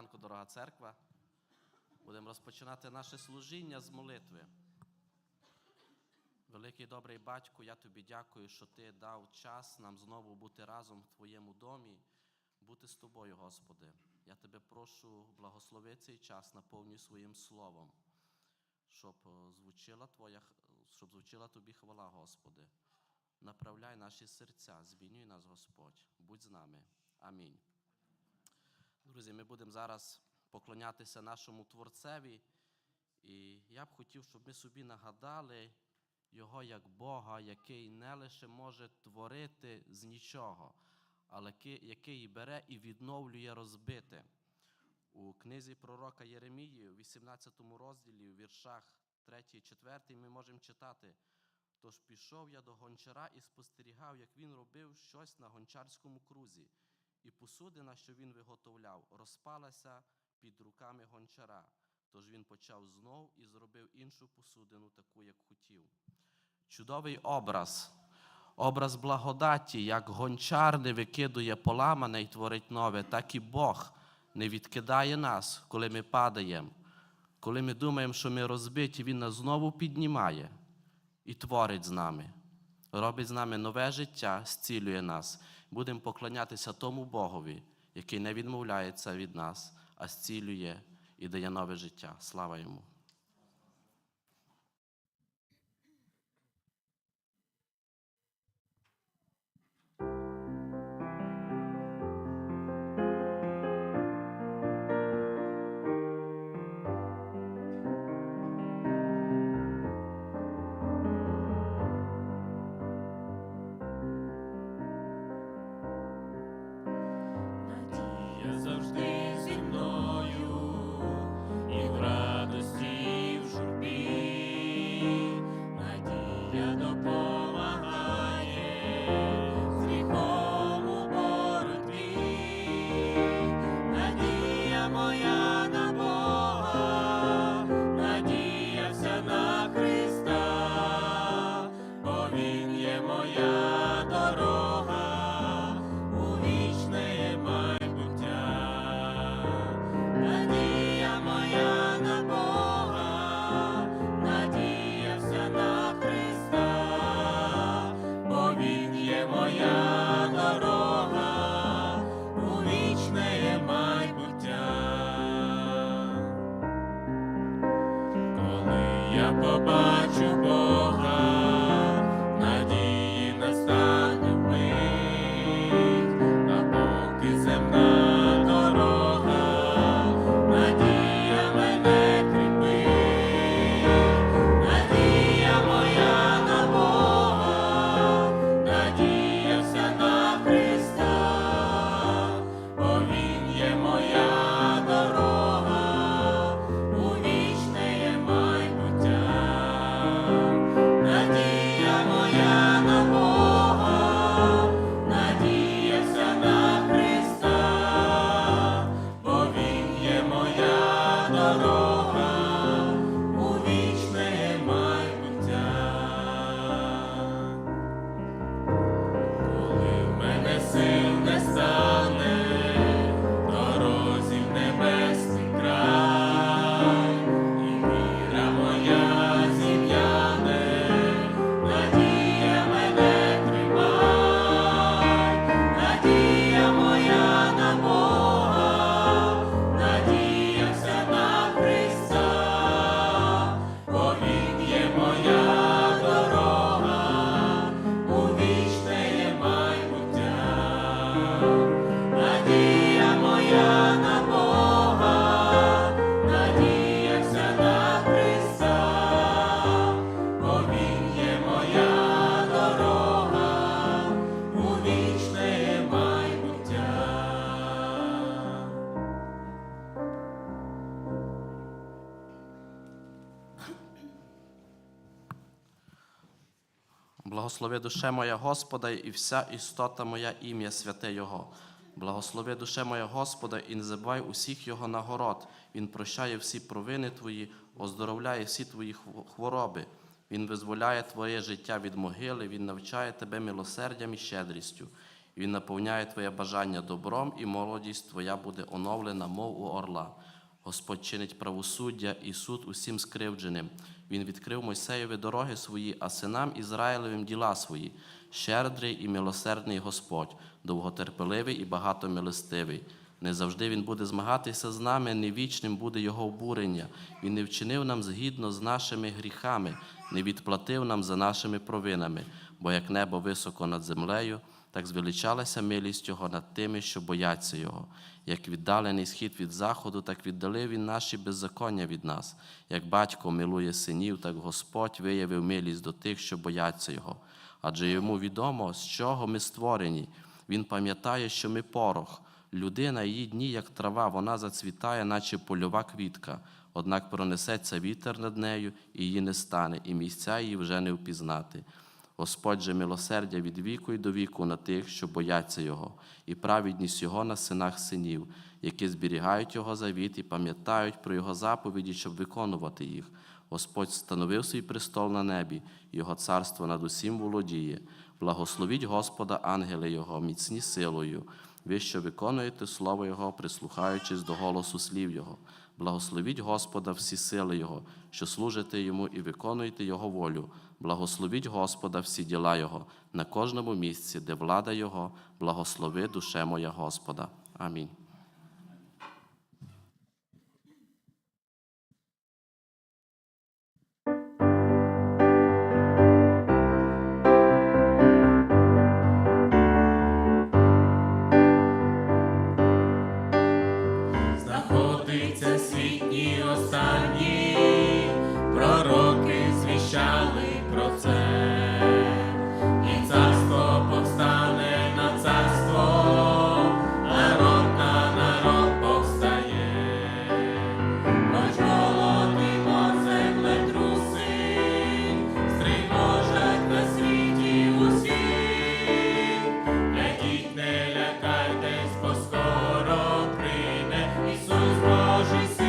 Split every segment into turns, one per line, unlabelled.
Ранку, дорога церква. Будемо розпочинати наше служіння з молитви. Великий добрий батько, я тобі дякую, що ти дав час нам знову бути разом в твоєму домі, бути з тобою, Господи. Я тебе прошу, благослови цей час, наповнюй своїм словом, щоб звучила твоя, щоб звучила тобі хвала, Господи. Направляй наші серця, змінюй нас, Господь. Будь з нами. Амінь. Друзі, ми будемо зараз поклонятися нашому Творцеві. І я б хотів, щоб ми собі нагадали Його як Бога, який не лише може творити з нічого, але який бере і відновлює розбите. У книзі пророка Єремії, у 18 розділі, у віршах 3 і 4, ми можемо читати. Тож пішов я до гончара і спостерігав, як він робив щось на гончарському крузі, і посудина, що він виготовляв, розпалася під руками гончара. Тож він почав знов і зробив іншу посудину, таку, як хотів. Чудовий образ, образ благодаті, як гончар не викидує поламане і творить нове, так і Бог не відкидає нас, коли ми падаємо. Коли ми думаємо, що ми розбиті, Він нас знову піднімає і творить з нами, робить з нами нове життя, зцілює нас. Будемо поклонятися тому Богові, який не відмовляється від нас, а зцілює і дає нове життя. Слава йому! Благослови душе моя Господа і вся істота моя ім'я святе Його. Благослови душе моя Господа і не забувай усіх Його нагород. Він прощає всі провини твої, оздоровляє всі твої хвороби. Він визволяє твоє життя від могили, Він навчає тебе милосердям і щедрістю.
Він наповняє твоє бажання добром, і молодість твоя буде оновлена, мов у орла. Господь чинить правосуддя і суд усім скривдженим. Він відкрив Мойсеєві дороги свої, а синам Ізраїлевим діла свої. Щедрий і милосердний Господь, довготерпеливий і багатомилостивий. Не завжди він буде змагатися з нами, не вічним буде його обурення. Він не вчинив нам згідно з нашими гріхами, не відплатив нам за нашими провинами, бо як небо високо над землею, так звеличалася милість Його над тими, що бояться Його. Як віддалений схід від заходу, так віддалив Він наші беззаконня від нас. Як батько милує синів, так Господь виявив милість до тих, що бояться Його. Адже йому відомо, з чого ми створені. Він пам'ятає, що ми порох. Людина її дні, як трава, вона зацвітає, наче польова квітка. Однак пронесеться вітер над нею, і її не стане, і місця її вже не впізнати. Господь же милосердя від віку і до віку на тих, що бояться Його, і праведність Його на синах синів, які зберігають Його завіт і пам'ятають про Його заповіді, щоб виконувати їх. Господь встановив свій престол на небі, Його царство над усім володіє. Благословіть Господа, ангели Його, міцні силою. Ви, що виконуєте слово Його, прислухаючись до голосу слів Його. Благословіть Господа всі сили Його, що служите Йому і виконуєте Його волю. Благословіть Господа всі діла Його на кожному місці, де влада Його, благослови душе моя Господа. Амінь.
Божий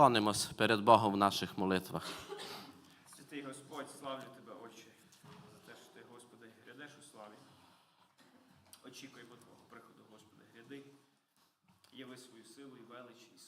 Поклонимось перед Богом в наших молитвах.
Святий Господь, славлю тебе, Отче.
за те, що ти, Господи, грядеш у славі. Очікуємо Твого приходу, Господи, гряди. Яви свою силу і велич, і